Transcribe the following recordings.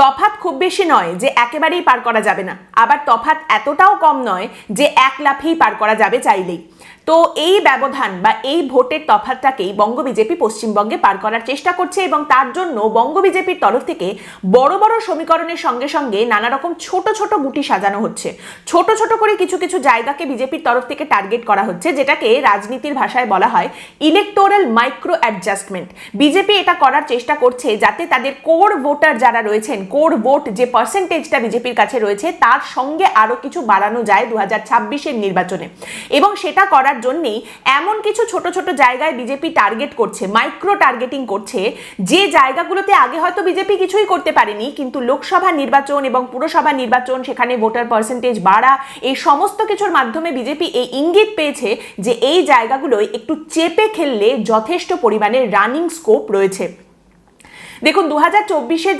তফাৎ খুব বেশি নয় যে একেবারেই পার করা যাবে না। আবার তফাত এতটাও কম নয় যে এক লাফেই পার করা যাবে চাইলেই। তো এই ব্যবধান বা এই ভোটের তফাতটাকেই বঙ্গ বিজেপি পশ্চিমবঙ্গে পার করার চেষ্টা করছে এবং তার জন্য বঙ্গ বিজেপির তরফ থেকে বড় বড় সমীকরণের সঙ্গে সঙ্গে নানা রকম ছোট ছোট গুটি সাজানো হচ্ছে। ছোট ছোট করে কিছু কিছু জায়গাকে বিজেপির তরফ থেকে টার্গেট করা হচ্ছে, যেটাকে রাজনীতির ভাষায় বলা হয় ইলেকটোরাল মাইক্রো অ্যাডজাস্টমেন্ট বিজেপি এটা করার চেষ্টা করছে যাতে তাদের কোর ভোটার যারা রয়েছেন কোর ভোট যে পার্সেন্টেজটা বিজেপির কাছে রয়েছে, তার সঙ্গে আরও কিছু বাড়ানো যায় দু হাজার নির্বাচনে। এবং সেটা করার জন্যেই এমন কিছু ছোট ছোট জায়গায় বিজেপি টার্গেট করছে মাইক্রো টার্গেটিং করছে, যে জায়গাগুলোতে আগে হয়তো বিজেপি কিছুই করতে পারেনি, কিন্তু লোকসভা নির্বাচন এবং পুরসভা নির্বাচন, সেখানে ভোটার পার্সেন্টেজ বাড়া, এই সমস্ত কিছুর মাধ্যমে বিজেপি এই ইঙ্গিত পেয়েছে যে এই জায়গাগুলোয় একটু চেপে খেললে যথেষ্ট পরিমাণে রানিং স্কোপ রয়েছে। দেখুন দু হাজার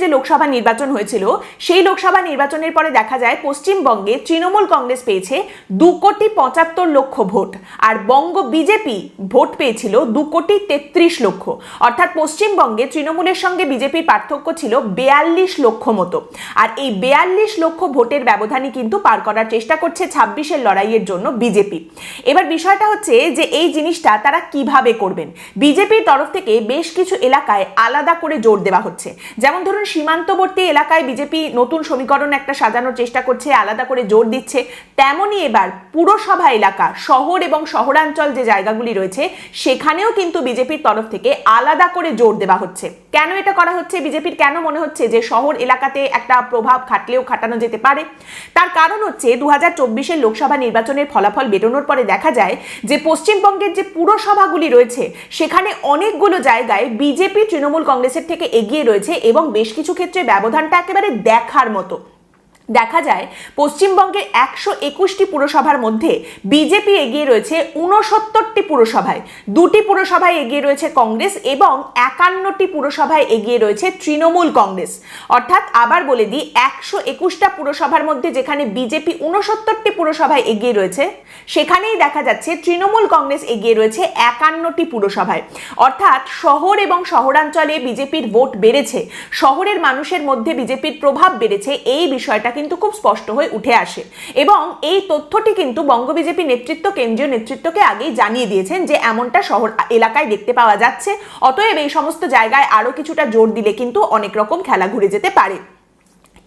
যে লোকসভা নির্বাচন হয়েছিল, সেই লোকসভা নির্বাচনের পরে দেখা যায় পশ্চিমবঙ্গে তৃণমূল কংগ্রেস পেয়েছে দু কোটি পঁচাত্তর লক্ষ ভোট আর বঙ্গ বিজেপি ভোট পেয়েছিল দু কোটি তেত্রিশ লক্ষ। অর্থাৎ পশ্চিমবঙ্গে তৃণমূলের সঙ্গে বিজেপির পার্থক্য ছিল বেয়াল্লিশ লক্ষ মতো। আর এই বেয়াল্লিশ লক্ষ ভোটের ব্যবধানই কিন্তু পার করার চেষ্টা করছে ছাব্বিশের লড়াইয়ের জন্য বিজেপি। এবার বিষয়টা হচ্ছে যে এই জিনিসটা তারা কীভাবে করবেন? বিজেপির তরফ থেকে বেশ কিছু এলাকায় আলাদা করে জোর দেওয়া হচ্ছে। যেমন ধরুন, সীমান্তবর্তী এলাকায় বিজেপি নতুন সমীকরণ একটা সাজানোর চেষ্টা করছে, আলাদা করে জোর দিচ্ছে। তেমনই এবার পুরসভা এলাকা, শহর এবং শহরাঞ্চল যে জায়গাগুলি রয়েছে, সেখানেও কিন্তু বিজেপির তরফ থেকে আলাদা করে জোর দেওয়া হচ্ছে। কেন এটা করা হচ্ছে? বিজেপির কেন মনে হচ্ছে যে শহর এলাকাতে একটা প্রভাব খাটলেও খাটানো যেতে পারে? তার কারণ হচ্ছে দু হাজার লোকসভা নির্বাচনের ফলাফল বেরোনোর পরে দেখা যায় যে, পশ্চিমবঙ্গের যে পুরসভাগুলি রয়েছে, সেখানে অনেকগুলো জায়গায় বিজেপি, তৃণমূল কংগ্রেসের থেকে এগিয়ে রয়েছে এবং বেশ কিছু ক্ষেত্রে ব্যবধানটা একেবারে দেখার মতো। দেখা যায়, পশ্চিমবঙ্গের একশো একুশটি পুরসভার মধ্যে বিজেপি এগিয়ে রয়েছে উনসত্তরটি পুরসভায়। দুটি পুরসভায় এগিয়ে রয়েছে কংগ্রেস এবং একান্নটি পুরসভায় এগিয়ে রয়েছে তৃণমূল কংগ্রেস। অর্থাৎ আবার বলে দিই, একশো একুশটা পুরসভার মধ্যে যেখানে বিজেপি উনসত্তরটি পুরসভায় এগিয়ে রয়েছে, সেখানেই দেখা যাচ্ছে তৃণমূল কংগ্রেস এগিয়ে রয়েছে একান্নটি পুরসভায়। অর্থাৎ শহর এবং শহরাঞ্চলে বিজেপির ভোট বেড়েছে, শহরের মানুষের মধ্যে বিজেপির প্রভাব বেড়েছে, এই বিষয়টা কিন্তু খুব স্পষ্ট হয়ে উঠে আসে। এবং এই তথ্যটি কিন্তু বঙ্গ বিজেপি নেতৃত্ব, কেন্দ্রীয় নেতৃত্বকে আগেই জানিয়ে দিয়েছেন যে এমনটা শহর, এলাকায় দেখতে পাওয়া যাচ্ছে। অতএব এই সমস্ত জায়গায় আরও কিছুটা জোর দিলে কিন্তু অনেক রকম খেলা ঘুরে যেতে পারে।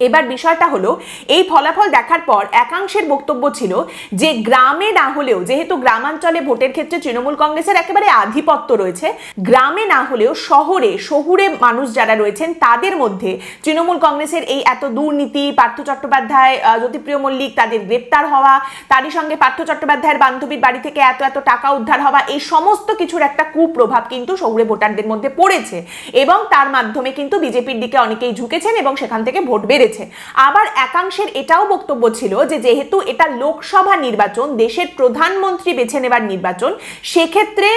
এবার বিষয়টা হলো, এই ফলাফল দেখার পর একাংশের বক্তব্য ছিল যে গ্রামে না হলেও, যেহেতু গ্রামাঞ্চলে ভোটের ক্ষেত্রে তৃণমূল কংগ্রেসের একেবারে আধিপত্য রয়েছে, গ্রামে না হলেও শহরে, শহুরে মানুষ যারা রয়েছেন, তাদের মধ্যে তৃণমূল কংগ্রেসের এই এত দুর্নীতি, পার্থ চট্টোপাধ্যায় জ্যোতিপ্রিয় মল্লিক তাদের গ্রেপ্তার হওয়া, তারই সঙ্গে পার্থ চট্টোপাধ্যায়ের বান্ধবীর বাড়ি থেকে এত এত টাকা উদ্ধার হওয়া, এই সমস্ত কিছুর একটা কুপ্রভাব কিন্তু শহুরে ভোটারদের মধ্যে পড়েছে। এবং তার মাধ্যমে কিন্তু বিজেপির দিকে অনেকেই ঝুঁকেছেন এবং সেখান থেকে ভোট বেড়েছে। আবার একাংশের এটাও বক্তব্য ছিল যে যেহেতু এটা লোকসভা নির্বাচন, দেশের প্রধানমন্ত্রী বেছে নেবার নির্বাচন, সেক্ষেত্রে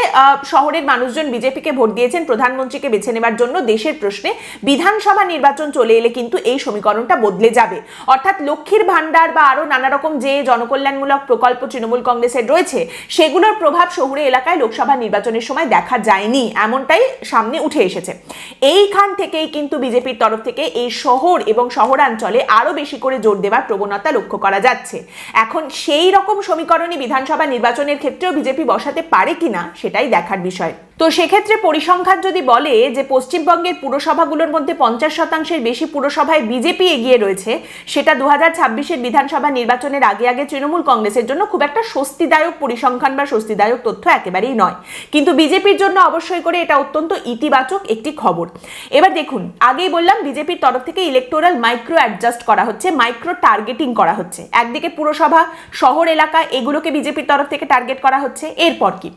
শহরের মানুষজন বিজেপিকে ভোট দিয়েছেন, প্রধানমন্ত্রীকে বেছে নেবার জন্য দেশের প্রশ্নে বিধানসভা নির্বাচন চলে এলে কিন্তু এই সমীকরণটা বদলে যাবে। অর্থাৎ লক্ষ্মীর ভান্ডার বা আরও নানা রকম যে জনকল্যাণমূলক প্রকল্প তৃণমূল কংগ্রেসের রয়েছে, সেগুলোর প্রভাব শহুরে এলাকায় লোকসভা নির্বাচনের সময় দেখা যায়নি, এমনটাই সামনে উঠে এসেছে। এইখান থেকেই কিন্তু বিজেপির তরফ থেকে এই শহর এবং শহরাঞ্চলে আরও বেশি করে জোর দেওয়ার প্রবণতা লক্ষ্য করা যাচ্ছে। এখন সেই রকম সমীকরণই বিধানসভা নির্বাচনের ক্ষেত্রেও বিজেপি বসাতে পারে কিনা সেটাই দেখার বিষয়। তো সেক্ষেত্রে পরিসংখ্যান যদি বলে যে পশ্চিমবঙ্গের পুরসভাগুলোর মধ্যে পঞ্চাশ শতাংশের বেশি পুরসভায় বিজেপি এগিয়ে রয়েছে, সেটা দু হাজার ছাব্বিশের বিধানসভা নির্বাচনের আগে আগে তৃণমূল কংগ্রেসের জন্য খুব একটা স্বস্তিদায়ক পরিসংখ্যান বা স্বস্তিদায়ক তথ্য একেবারেই নয়। কিন্তু বিজেপির জন্য অবশ্যই করে এটা অত্যন্ত ইতিবাচক একটি খবর। এবার দেখুন, আগেই বললাম বিজেপির তরফ থেকে ইলেকটোরাল মাইক্রো অ্যাডজাস্ট করা হচ্ছে মাইক্রো টার্গেটিং করা হচ্ছে। একদিকে পুরসভা, শহর, এলাকা, এগুলোকে বিজেপির তরফ থেকে টার্গেট করা হচ্ছে। এরপর কি?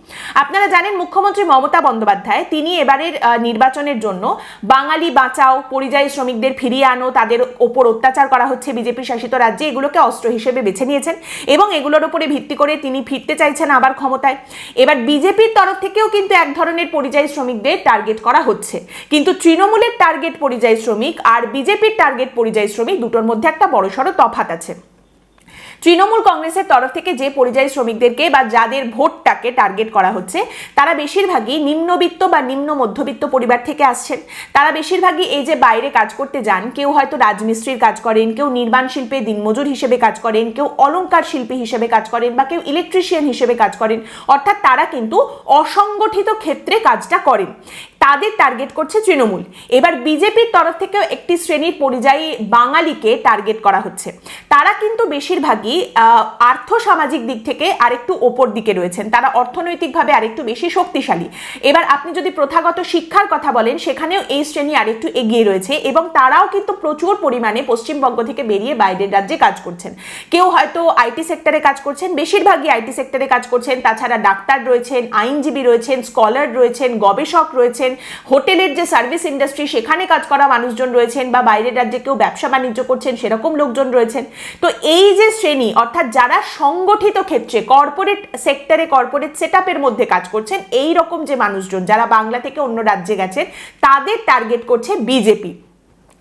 আপনারা জানেন মুখ্যমন্ত্রী মমতা বন্দ্যোপাধ্যায়, তিনি এবারের নির্বাচনের জন্য বাঙালি বাঁচাও, পরিযায়ী শ্রমিকদের ফিরিয়ে আনো, তাদের ওপর অত্যাচার করা হচ্ছে বিজেপি শাসিত রাজ্যে, এগুলোকে অস্ত্র হিসেবে বেছে নিয়েছেন এবং এগুলোর উপরে ভিত্তি করে তিনি ফিরতে চাইছেন আবার ক্ষমতায়। এবার বিজেপির তরফ থেকেও কিন্তু এক ধরনের পরিযায়ী শ্রমিকদের টার্গেট করা হচ্ছে। কিন্তু তৃণমূলের টার্গেট পরিযায়ী শ্রমিক আর বিজেপির টার্গেট পরিযায়ী শ্রমিক দুটোর মধ্যে একটা বড়সড় তফাত আছে। তৃণমূল কংগ্রেসের তরফ থেকে যে পরিযায়ী শ্রমিকদেরকে বা যাদের ভোটটাকে টার্গেট করা হচ্ছে, তারা বেশিরভাগই নিম্নবিত্ত বা নিম্ন মধ্যবিত্ত পরিবার থেকে আসছেন। তারা বেশিরভাগই এই যে বাইরে কাজ করতে যান, কেউ হয়তো রাজমিস্ত্রির কাজ করেন, কেউ নির্মাণ শিল্পে দিনমজুর হিসেবে কাজ করেন, কেউ অলংকার শিল্পী হিসেবে কাজ করেন বা কেউ ইলেকট্রিশিয়ান হিসেবে কাজ করেন। অর্থাৎ তারা কিন্তু অসংগঠিত ক্ষেত্রে কাজটা করেন। তাদের টার্গেট করছে তৃণমূল। এবার বিজেপির তরফ থেকেও একটি শ্রেণির পরিযায়ী বাঙালিকে টার্গেট করা হচ্ছে। তারা কিন্তু বেশিরভাগই আর্থ সামাজিক দিক থেকে আরেকটু ওপর দিকে রয়েছেন। তারা অর্থনৈতিকভাবে আরেকটু বেশি শক্তিশালী। এবার আপনি যদি প্রথাগত শিক্ষার কথা বলেন, সেখানেও এই শ্রেণি আরেকটু এগিয়ে রয়েছে এবং তারাও কিন্তু প্রচুর পরিমাণে পশ্চিমবঙ্গ থেকে বেরিয়ে বাইরের রাজ্যে কাজ করছেন। কেউ হয়তো আইটি সেক্টরে কাজ করছেন, বেশিরভাগই আইটি সেক্টরে কাজ করছেন। তাছাড়া ডাক্তার রয়েছেন, আইনজীবী রয়েছেন স্কলার রয়েছেন, গবেষক রয়েছেন। হোটেলের যে সার্ভিস ইন্ডাস্ট্রি, সেখানে কাজ করা মানুষজন রয়েছেন বা বাইরের রাজ্যে কেউ ব্যবসা বাণিজ্য করছেন, সেরকম লোকজন রয়েছেন। তো এই যে শ্রেণি, অর্থাৎ যারা সংগঠিত ক্ষেত্রে কর্পোরেট সেক্টরে কর্পোরেট সেট মধ্যে কাজ করছেন, এই রকম যে মানুষজন যারা বাংলা থেকে অন্য রাজ্যে গেছেন, তাদের টার্গেট করছে বিজেপি।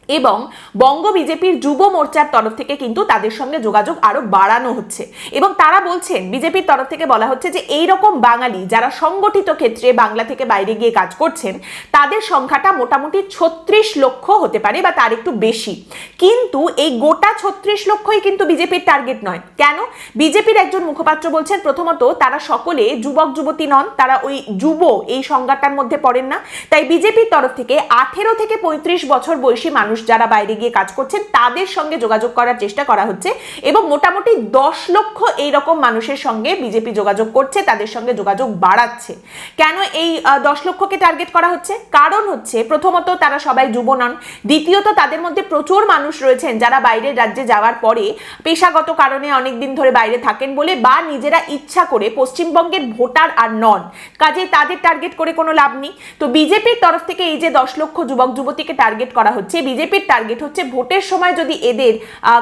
এবং বঙ্গ বিজেপির যুব মোর্চার তরফ থেকে কিন্তু তাদের সঙ্গে যোগাযোগ আরও বাড়ানো হচ্ছে। এবং তারা বলছেন, বিজেপির তরফ থেকে বলা হচ্ছে যে এই রকম বাঙালি যারা সংগঠিত ক্ষেত্রে বাংলা থেকে বাইরে গিয়ে কাজ করছেন, তাদের সংখ্যাটা মোটামুটি ছত্রিশ লক্ষ হতে পারে বা তার একটু বেশি। কিন্তু এই গোটা ছত্রিশ লক্ষই কিন্তু বিজেপির টার্গেট নয়। কেন? বিজেপির একজন মুখপাত্র বলছেন, প্রথমত তারা সকলে যুবক যুবতী নন, তারা ওই যুব, এই সংজ্ঞাটার মধ্যে পড়েন না। তাই বিজেপির তরফ থেকে আঠেরো থেকে পঁয়ত্রিশ বছর বয়সী মানুষ যারা বাইরে গিয়ে কাজ করছেন, তাদের সঙ্গে যোগাযোগ করার চেষ্টা করা হচ্ছে এবং মোটামুটি দশ লক্ষ এই রকম মানুষের সঙ্গে বিজেপি যোগাযোগ করছে, তাদের সঙ্গে যোগাযোগ বাড়াচ্ছে। কেন এই দশ লক্ষকে টার্গেট করা হচ্ছে? কারণ হচ্ছে, প্রথমত তারা সবাই যুব নন, দ্বিতীয়ত তাদের মধ্যে প্রচুর মানুষ রয়েছেন যারা বাইরের রাজ্যে যাওয়ার পরে পেশাগত কারণে অনেকদিন ধরে বাইরে থাকেন বলে বা নিজেরা ইচ্ছা করে পশ্চিমবঙ্গের ভোটার আর নন। কাজে তাদের টার্গেট করে কোনো লাভ নেই। তো বিজেপির তরফ থেকে এই যে দশ লক্ষ যুবক যুবতীকে টার্গেট করা হচ্ছে বিজেপির টার্গেট হচ্ছে ভোটের সময় যদি এদের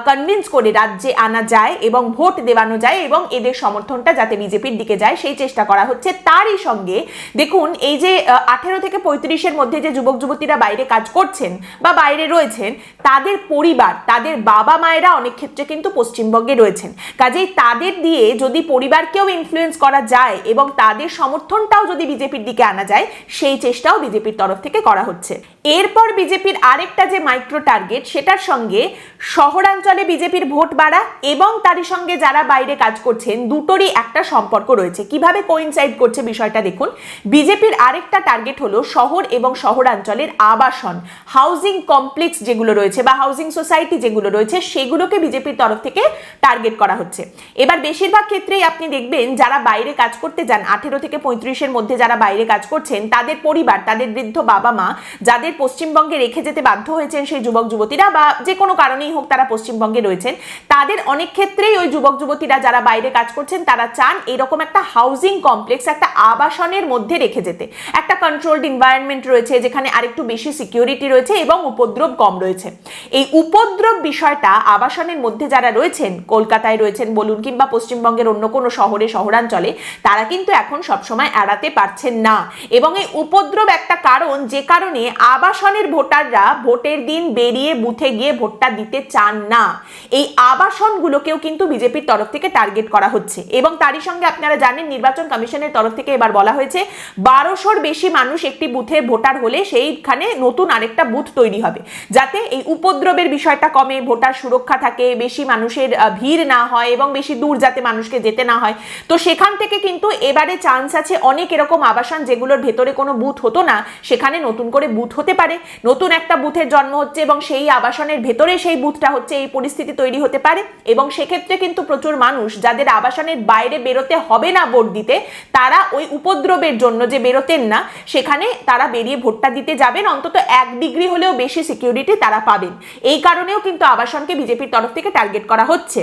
কনভিন্স করে রাজ্যে আনা যায় এবং ভোট দেওয়ানো যায় এবং এদের সমর্থনটা যাতে বিজেপির দিকে যায়, সেই চেষ্টা করা হচ্ছে। তারই সঙ্গে দেখুন, এই যে আঠেরো থেকে পঁয়ত্রিশের মধ্যে যে যুবক যুবতীরা বাইরে কাজ করছেন বা বাইরে রয়েছেন, তাদের পরিবার, তাদের বাবা মায়েরা অনেক ক্ষেত্রে কিন্তু পশ্চিমবঙ্গে রয়েছেন। কাজেই তাদের দিয়ে যদি পরিবারকেও ইনফ্লুয়েন্স করা যায় এবং তাদের সমর্থনটাও যদি বিজেপির দিকে আনা যায়, সেই চেষ্টাও বিজেপির তরফ থেকে করা হচ্ছে। এরপর বিজেপির আরেকটা যে মাইক্রো টার্গেট সেটার সঙ্গে শহরাঞ্চলে বিজেপির ভোট বাড়া এবং তারই সঙ্গে যারা বাইরে কাজ করছেন, দুটোরই একটা সম্পর্ক রয়েছে। কীভাবে কোইনসাইড করছে বিষয়টা দেখুন। বিজেপির আরেকটা টার্গেট হলো শহর এবং শহরাঞ্চলের আবাসন হাউজিং কমপ্লেক্স যেগুলো রয়েছে বা হাউজিং সোসাইটি যেগুলো রয়েছে, সেগুলোকে বিজেপির তরফ থেকে টার্গেট করা হচ্ছে। এবার বেশিরভাগ ক্ষেত্রেই আপনি দেখবেন যারা বাইরে কাজ করতে যান, আঠেরো থেকে পঁয়ত্রিশের মধ্যে যারা বাইরে কাজ করছেন, তাদের পরিবার, তাদের বৃদ্ধ বাবা মা, যাদের পশ্চিমবঙ্গে রেখে যেতে বাধ্য হয়েছেন সেই যুবক যুবতীরা বা যে কোনো কারণেই হোক তারা পশ্চিমবঙ্গে রয়েছেন, তাদের অনেক ক্ষেত্রেই ওই যুবক যুবতীরা যারা বাইরে কাজ করছেন তারা চান এরকম একটা হাউজিং কমপ্লেক্স একটা আবাসনের মধ্যে রেখে যেতে। একটা কন্ট্রোলড এনভায়রনমেন্ট রয়েছে যেখানে আরেকটু বেশি সিকিউরিটি রয়েছে এবং উপদ্রব কম রয়েছে। এই উপদ্রব বিষয়টা আবাসনের মধ্যে যারা রয়েছেন, কলকাতায় রয়েছেন বলুন কিংবা পশ্চিমবঙ্গের অন্য কোনো শহরে, শহরাঞ্চলে, তারা কিন্তু এখন সবসময় এড়াতে পারছেন না। এবং এই উপদ্রব একটা কারণ, যে কারণে আবাসনের ভোটাররা ভোটের দিন বেরিয়ে বুথে গিয়ে ভোটটা দিতে চান না। এই আবাসনগুলোকেও কিন্তু বিজেপির তরফ থেকে টার্গেট করা হচ্ছে। এবং তারই সঙ্গে আপনারা জানেন, নির্বাচন কমিশনের তরফ থেকে এবার বলা হয়েছে, বারোশোর বেশি মানুষ একটি বুথে ভোটার হলে সেইখানে নতুন আরেকটা বুথ তৈরি হবে। যাতে এই উপদ্রবের বিষয়টা কমে, ভোটার সুরক্ষা থাকে, বেশি মানুষের ভিড় না হয় এবং বেশি দূর যাতে মানুষকে যেতে না হয়। তো সেখান থেকে কিন্তু এবারে চান্স আছে অনেক এরকম আবাসন যেগুলোর ভেতরে কোনো বুথ হতো না, সেখানে নতুন করে বুথ হতে পারে। নতুন একটা বুথের জন্ম হচ্ছে এবং সেই আবাসনের ভেতরে সেই বুথটা হচ্ছে, এই পরিস্থিতি তৈরি হতে পারে। এবং সেক্ষেত্রে কিন্তু প্রচুর মানুষ যাদের আবাসনের বাইরে বেরোতে হবে না ভোট দিতে, তারা ওই উপদ্রবের জন্য যে বেরোতেন না, সেখানে তারা বেরিয়ে ভোটটা দিতে যাবেন। অন্তত এক ডিগ্রি হলেও বেশি সিকিউরিটি তারা পাবেন। এই কারণেও কিন্তু আবাসনকে বিজেপির তরফ থেকে টার্গেট করা হচ্ছে।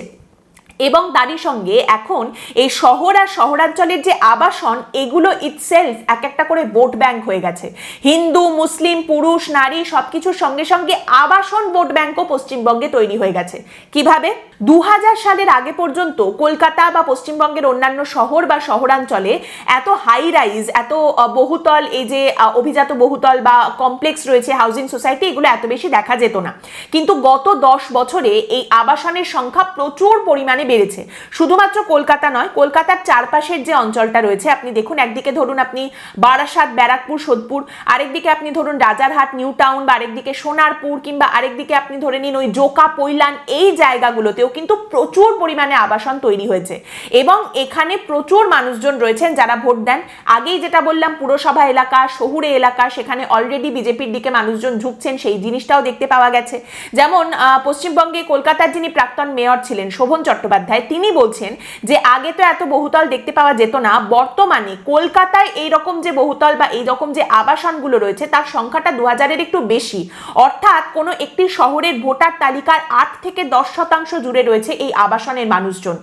এবং তারই সঙ্গে এখন এই শহর আর শহরাঞ্চলের যে আবাসন, এগুলো ইটসেলফ এক একটা করে ভোট ব্যাংক হয়ে গেছে। হিন্দু, মুসলিম, পুরুষ, নারী সব কিছুর সঙ্গে সঙ্গে আবাসন ভোট ব্যাংকও পশ্চিমবঙ্গে তৈরি হয়ে গেছে। কীভাবে? দু সালের আগে পর্যন্ত কলকাতা বা পশ্চিমবঙ্গের অন্যান্য শহর বা শহরাঞ্চলে এত হাই রাইজ এত বহুতল, এই যে অভিজাত বহুতল বা কমপ্লেক্স রয়েছে হাউজিং সোসাইটি এগুলো এত বেশি দেখা যেত না। কিন্তু গত দশ বছরে এই আবাসনের সংখ্যা প্রচুর পরিমাণে বেড়েছে। শুধুমাত্র কলকাতা নয়, কলকাতার চারপাশের যে অঞ্চলটা রয়েছে, আপনি দেখুন, একদিকে ধরুন আপনি বারাসাত, ব্যারাকপুর, সোদপুর, আরেকদিকে আপনি ধরুন রাজারহাট নিউ টাউন বা আরেকদিকে সোনারপুর, কিংবা আরেকদিকে আপনি ধরে নিন ওই জোকা, পৈলান, এই জায়গাগুলোতেও কিন্তু প্রচুর পরিমাণে আবাসন তৈরি হয়েছে। এবং এখানে প্রচুর মানুষজন রয়েছেন যারা ভোট দেন। আগেই যেটা বললাম, পুরসভা এলাকা, শহুরে এলাকা, সেখানে অলরেডি বিজেপির দিকে মানুষজন ঝুঁকছেন, সেই জিনিসটাও দেখতে পাওয়া গেছে। যেমন পশ্চিমবঙ্গে কলকাতার যিনি প্রাক্তন মেয়র ছিলেন, শোভন চট্টোপাধ্যায়, তিনি বলছেন যে, আগে তো এত বহুতল দেখতে পাওয়া যেত না, বর্তমানে কলকাতায় এই রকম যে বহুতল বা এই রকম যে আবাসনগুলো রয়েছে, তার সংখ্যাটা দু হাজারের একটু বেশি। অর্থাৎ কোনো একটি শহরের ভোটার তালিকার আট থেকে দশ শতাংশ জুড়ে রয়েছে এই আবাসনের মানুষজন।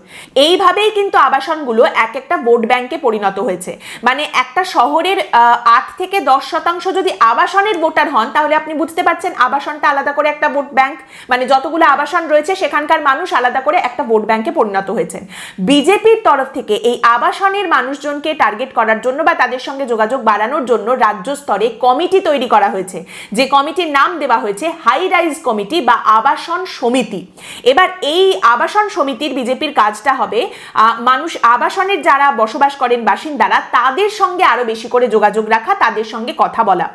এইভাবেই কিন্তু আবাসনগুলো এক একটা ভোট ব্যাংকে পরিণত হয়েছে। মানে একটা শহরের আট থেকে দশ শতাংশ যদি আবাসনের ভোটার হন, তাহলে আপনি বুঝতে পারছেন আবাসনটা আলাদা করে একটা ভোট ব্যাংক মানে যতগুলো আবাসন রয়েছে, সেখানকার মানুষ আলাদা করে একটা ভোট ব্যাংকে পরিণত হয়েছেন। বিজেপির তরফ থেকে এই আবাসনের মানুষজনকে টার্গেট করার জন্য বা তাদের সঙ্গে যোগাযোগ বাড়ানোর জন্য রাজ্য স্তরে কমিটি তৈরি করা হয়েছে। যে কমিটির নাম দেওয়া হয়েছে হাই রাইজ কমিটি বা আবাসন সমিতি। এবার এই আবাসন সমিতির বিজেপির কাজটা হবে মানুষ আবাসনের যারা বসবাস করেন বাসিন্দারা, তাদের সঙ্গে আরও বেশি করে যোগাযোগ রাখা, তাদের সঙ্গে কথা বলা।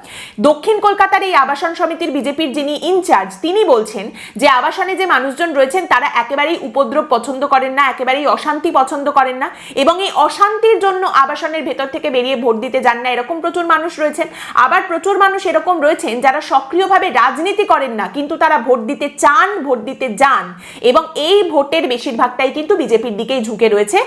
দক্ষিণ কলকাতার এই আবাসন সমিতির বিজেপির যিনি ইনচার্জ, তিনি বলছেন যে আবাসনে যে মানুষজন রয়েছেন, তারা একেবারেই উপদ্রব পছন্দ করেন না, একেবারেই অশান্তি পছন্দ করেন না এবং এই অশান্তির জন্য আবাসনের ভেতর থেকে বেরিয়ে ভোট দিতে যান না, এরকম প্রচুর মানুষ রয়েছেন। আবার প্রচুর মানুষ এরকম রয়েছেন যারা সক্রিয়ভাবে রাজনীতি করেন না, কিন্তু তারা ভোট দিতে চান, ভোট দিতে যান এবং এই ভোটের বেশিরভাগটাই কিন্তু বিজেপির দিকেই ঝুঁকে রয়েছে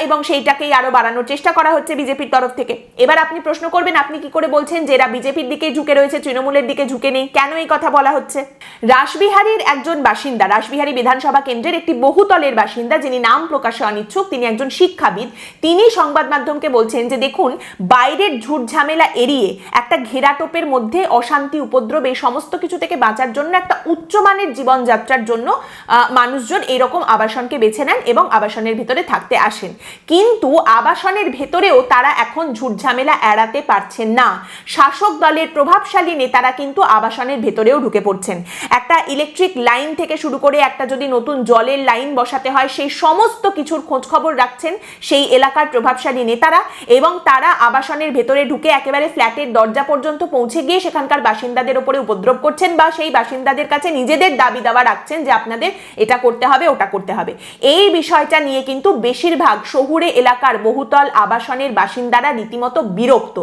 এবং সেইটাকেই আরও বাড়ানোর চেষ্টা করা হচ্ছে বিজেপির তরফ থেকে। এবার আপনি প্রশ্ন করবেন আপনি কি করে বলছেন যে এরা বিজেপির দিকেই ঝুঁকে রয়েছে তৃণমূলের দিকে ঝুঁকে নেই? কেন এই কথা বলা হচ্ছে? রাসবিহারীর একজন বাসিন্দা রাসবিহারী বিধানসভা কেন্দ্রের একটি বহুতলের বাসিন্দা যিনি নাম প্রকাশে অনিচ্ছুক তিনি একজন শিক্ষাবিদ তিনি সংবাদ মাধ্যমকে বলছেন যে দেখুন বাইরের ঝুট ঝামেলা এড়িয়ে একটা ঘেরাটোপের মধ্যে অশান্তি উপদ্রব এই সমস্ত কিছু থেকে বাঁচার জন্য একটা উচ্চমানের জীবনযাত্রার জন্য আহ, মানুষজন এরকম আবাসনকে বেছে নেন এবং আবাসনের ভিতরে থাকতে আসেন। কিন্তু আবাসনের ভেতরেও তারা এখন ঝুট ঝামেলা এড়াতে পারছেন না। শাসক দলের প্রভাবশালী নেতারা কিন্তু আবাসনের ভেতরেও ঢুকে পড়ছেন। একটা ইলেকট্রিক লাইন থেকে শুরু করে একটা যদি নতুন জলের লাইন বসাতে হয়, সেই সমস্ত কিছুর খোঁজ খবর রাখছেন সেই এলাকার প্রভাবশালী নেতারা এবং তারা আবাসনের ভেতরে ঢুকে একেবারে ফ্ল্যাটের দরজা পর্যন্ত পৌঁছে গিয়ে সেখানকার বাসিন্দাদের উপরে উপদ্রব করছেন বা সেই বাসিন্দাদের কাছে নিজেদের দাবি দাওয়া রাখছেন যে আপনাদের এটা করতে হবে, ওটা করতে হবে। এই বিষয়টা নিয়ে কিন্তু বেশিরভাগ শহুরে এলাকার বহুতল আবাসনের বাসিন্দারা রীতিমতো বিরক্ত।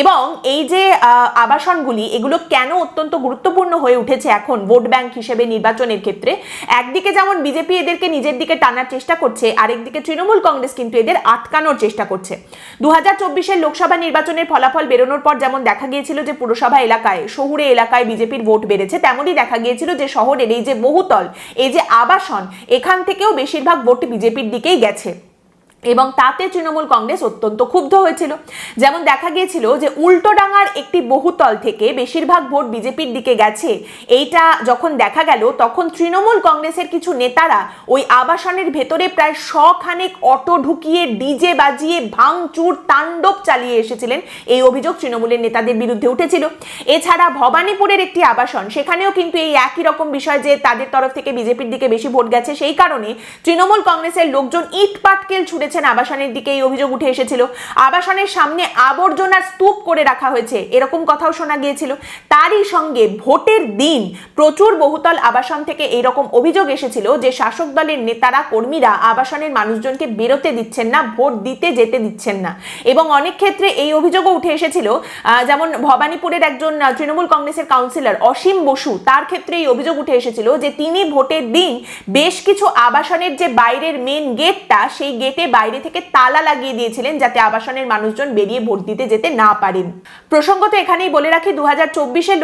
এবং এই যে আবাসনগুলি, এগুলো কেন অত্যন্ত গুরুত্বপূর্ণ হয়ে উঠেছে এখন ভোট ব্যাংক হিসেবে নির্বাচনের ক্ষেত্রে? একদিকে যেমন বিজেপি এদেরকে নিজের দিকে টানার চেষ্টা করছে, আরেকদিকে তৃণমূল কংগ্রেস কিন্তু এদের আটকানোর চেষ্টা করছে। দু হাজার লোকসভা নির্বাচনের ফলাফল বেরোনোর পর যেমন দেখা গিয়েছিল যে পুরসভা এলাকায়, শহুরে এলাকায় বিজেপির ভোট বেড়েছে, তেমনই দেখা গিয়েছিল যে শহরের এই যে বহুতল, এই যে আবাসন এখান থেকেও বেশিরভাগ ভোট বিজেপির দিকেই গেছে। এবং তাতে তৃণমূল কংগ্রেস অত্যন্ত ক্ষুব্ধ হয়েছিল। যেমন দেখা গিয়েছিল যে উল্টোডাঙার একটি বহুতল থেকে বেশিরভাগ ভোট বিজেপির দিকে গেছে। এইটা যখন দেখা গেল, তখন তৃণমূল কংগ্রেসের কিছু নেতারা ওই আবাসনের ভেতরে প্রায় শখানেক অটো ঢুকিয়ে ডিজে বাজিয়ে ভাঙচুর, তাণ্ডব চালিয়ে এসেছিলেন। এই অভিযোগ তৃণমূলের নেতাদের বিরুদ্ধে উঠেছিল। এছাড়া ভবানীপুরের একটি আবাসন, সেখানেও কিন্তু এই একই রকম বিষয় যে তাদের তরফ থেকে বিজেপির দিকে বেশি ভোট গেছে, সেই কারণে তৃণমূল কংগ্রেসের লোকজন ইট পাটকেল ছুড়েছেন আবাসনের দিকে এই অভিযোগ উঠে এসেছিল। আবাসনের সামনে আবর্জনার স্তূপ করে রাখা হয়েছে। এরকম কথাও শোনা গিয়েছিল। তারই সঙ্গে ভোটের দিন প্রচুর বহুতল আবাসন থেকে এইরকম অভিযোগ এসেছিল যে শাসক দলের নেতারা, কর্মীরা আবাসনের মানুষজনকে বেরোতে দিচ্ছেন না, ভোট দিতে যেতে দিচ্ছেন না। এবং অনেক ক্ষেত্রে এই অভিযোগও উঠে এসেছিল। যেমন ভবানীপুরের একজন তৃণমূল কংগ্রেসের কাউন্সিলর অসীম বসু, তার ক্ষেত্রে এই অভিযোগ উঠে এসেছিল যে তিনি ভোটের দিন বেশ কিছু আবাসনের যে বাইরের মেন গেটটা সেই গেটে বাইরে থেকে তালা লাগিয়ে দিয়েছিলেন যাতে আবাসনের মানুষজন বেরিয়ে ভোট দিতে যেতে না পারেন। প্রসঙ্গত এখানেই বলে রাখি দু হাজার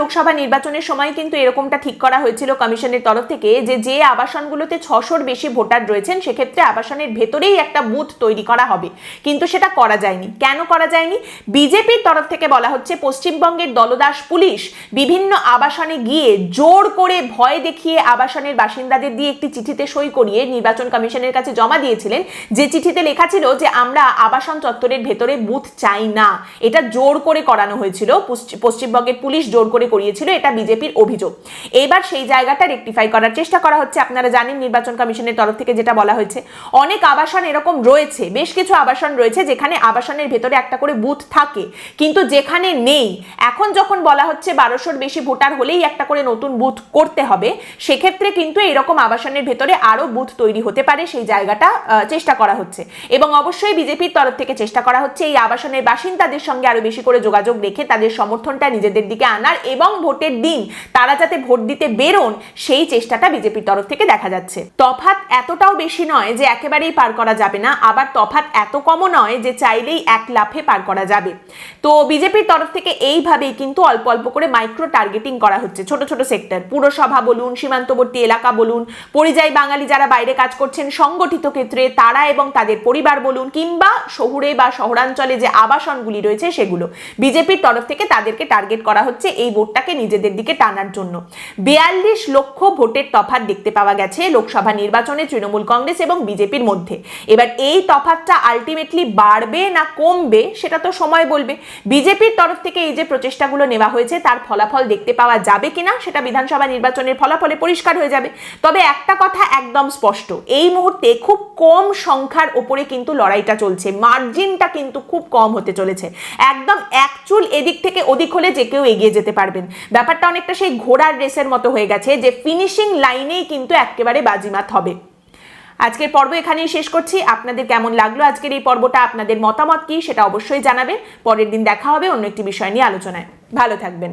লোকসভা নির্বাচনের সময় কিন্তু এরকমটা ঠিক করা হয়েছিল কমিশনের তরফ থেকে যে যে আবাসনগুলোতে ছশোর বেশি ভোটার রয়েছেন সেক্ষেত্রে আবাসনের ভেতরেই একটা বুথ তৈরি করা হবে। কিন্তু সেটা করা যায়নি। কেন করা যায়নি? বিজেপির তরফ থেকে বলা হচ্ছে, পশ্চিমবঙ্গের দলদাস পুলিশ বিভিন্ন আবাসনে গিয়ে জোর করে ভয় দেখিয়ে আবাসনের বাসিন্দাদের দিয়ে একটি চিঠিতে সই করিয়ে নির্বাচন কমিশনের কাছে জমা দিয়েছিলেন। যে চিঠিতে লেখা ছিল যে আমরা আবাসন চত্বরের ভেতরে বুথ চাই না। এটা জোর করে করানো হয়েছিল। পশ্চিমবঙ্গের পুলিশ জোর করে করিয়েছিল। এটা বিজেপির অভিযোগ। এবার সেই জায়গাটা রেকটিফাই করার চেষ্টা করা হচ্ছে। আপনারা জানেন নির্বাচন কমিশনের তরফ থেকে যেটা বলা হয়েছে। অনেক আবাসন এরকম রয়েছে, বেশ কিছু আবাসন রয়েছে যেখানে আবাসনের ভেতরে একটা করে বুথ থাকে। কিন্তু যেখানে নেই, এখন যখন বলা হচ্ছে বারোশোর বেশি ভোটার হলেই একটা করে নতুন বুথ করতে হবে, সেক্ষেত্রে কিন্তু এরকম আবাসনের ভেতরে আরও বুথ তৈরি হতে পারে। সেই জায়গাটা চেষ্টা করা হচ্ছে। এবং অবশ্যই বিজেপির তরফ থেকে চেষ্টা করা হচ্ছে এই আবাসনের বাসিন্দাদের সঙ্গে আরও বেশি করে যোগাযোগ রেখে তাদের সমর্থনটা নিজেদের দিকে আনার এবং ভোটের দিন তারা যাতে ভোট দিতে বেরোন, সেই চেষ্টাটা বিজেপির তরফ থেকে দেখা যাচ্ছে। তফাত এতটাও বেশি নয় যে একেবারেই পার করা যাবে না, আবার তফাত এত কমও নয় যে চাইলেই এক লাফে পার করা যাবে। তো বিজেপির তরফ থেকে এইভাবেই কিন্তু অল্প অল্প করে মাইক্রো টার্গেটিং করা হচ্ছে, ছোট ছোট সেক্টর পুরসভা বলুন, সীমান্তবর্তী এলাকা বলুন, পরিযায়ী বাঙালি যারা বাইরে কাজ করছেন, সংগঠিত ক্ষেত্রে তারা এবং তাদের পরিবার বলুন কিংবা শহুরে বা শহরাঞ্চলে যে আবাসনগুলি রয়েছে সেগুলো। বিজেপির তরফ থেকে তাদেরকে টার্গেট করা হচ্ছে এই ভোটটাকে নিজেদের দিকে টানার জন্য। বিয়াল্লিশ লক্ষ ভোটের তফাৎ দেখতে পাওয়া গেছে লোকসভা নির্বাচনে তৃণমূল কংগ্রেস এবং বিজেপির মধ্যে। এবার এই তফাৎটা আলটিমেটলি বাড়বে না কমবে সেটা তো সময় বলবে। বিজেপির তরফ থেকে এই যে প্রচেষ্টাগুলো নেওয়া হয়েছে তার ফলাফল দেখতে পাওয়া যাবে কিনা সেটা বিধানসভা নির্বাচনের ফলাফলে পরিষ্কার হয়ে যাবে। তবে একটা কথা একদম স্পষ্ট, এই মুহূর্তে খুব কম সংখ্যার ওপরে কিন্তু লড়াইটা চলছে। মার্জিনটা কিন্তু খুব কম হতে চলেছে। একদম এক চুল এদিক থেকে ওদিক হলে যে কেউ এগিয়ে যেতে পারবেন। ব্যাপারটা অনেকটা সেই ঘোড়ার রেসের মতো হয়ে গেছে, যে ফিনিশিং লাইনেই কিন্তু একেবারে বাজিমাত হবে। আজকের পর্ব এখানেই শেষ করছি। আপনাদের কেমন লাগল আজকের এই পর্বটা? আপনাদের মতামত কি? সেটা অবশ্যই জানাবেন। পরের দিন দেখা হবে অন্য একটি বিষয় নিয়ে আলোচনায়। ভালো থাকবেন।